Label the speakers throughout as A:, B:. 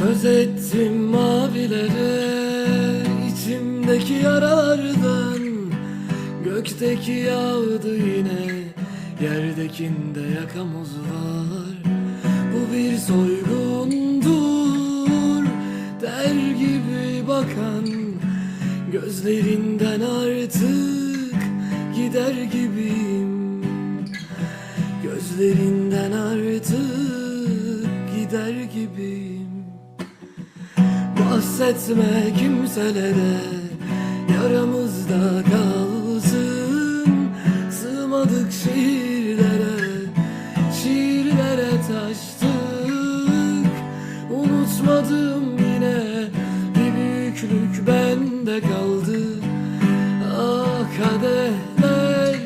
A: Söz ettim mavilere içimdeki yaralardan Gökteki yağdı yine Yerdekinde yakamoz var. Bu bir soygundur Der gibi bakan. Gözlerinden artık Gider gibiyim. Gözlerinden artık gider gibiyim Bahsetme kimselere Yaramızda kalsın. Sığmadık şiirlere Şiirlere taştık. Unutmadım yine Bir büyüklük bende kaldı. Ah kadehler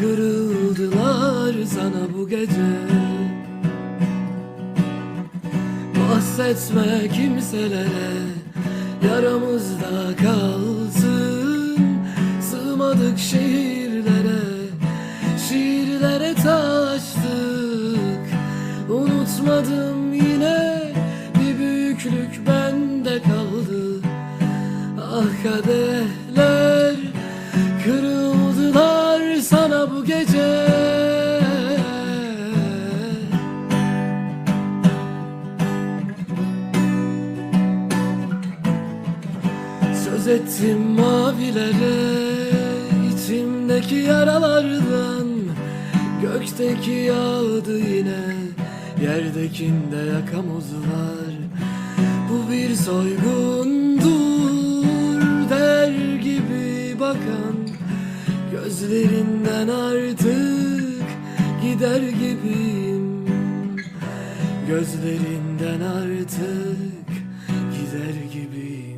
A: Kırıldılar sana bu gece Bahsetme kimselere Yaramızda kalsın. Sığmadık şiirlere Şiirlere taştık. Unutmadım yine Bir büyüklük bende kaldı. Ah kadehler Kırıldılar Söz ettim mavilere içimdeki yaralardan. Gökteki yağdı yine Yerdekinde yakamoz var Bu bir soygundur Der gibi bakan. Gözlerinden artık Gider gibiyim. Gözlerinden artık Gider gibiyim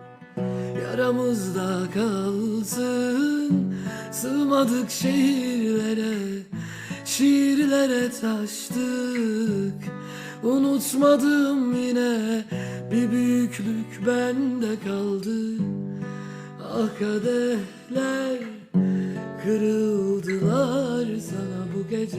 A: Yaramızda kalsın. Sığmadık şiirlere Şiirlere taştık. Unutmadım yine Bir büyüklük bende kaldı. Ah kadehler Kırıldılar sana bu gece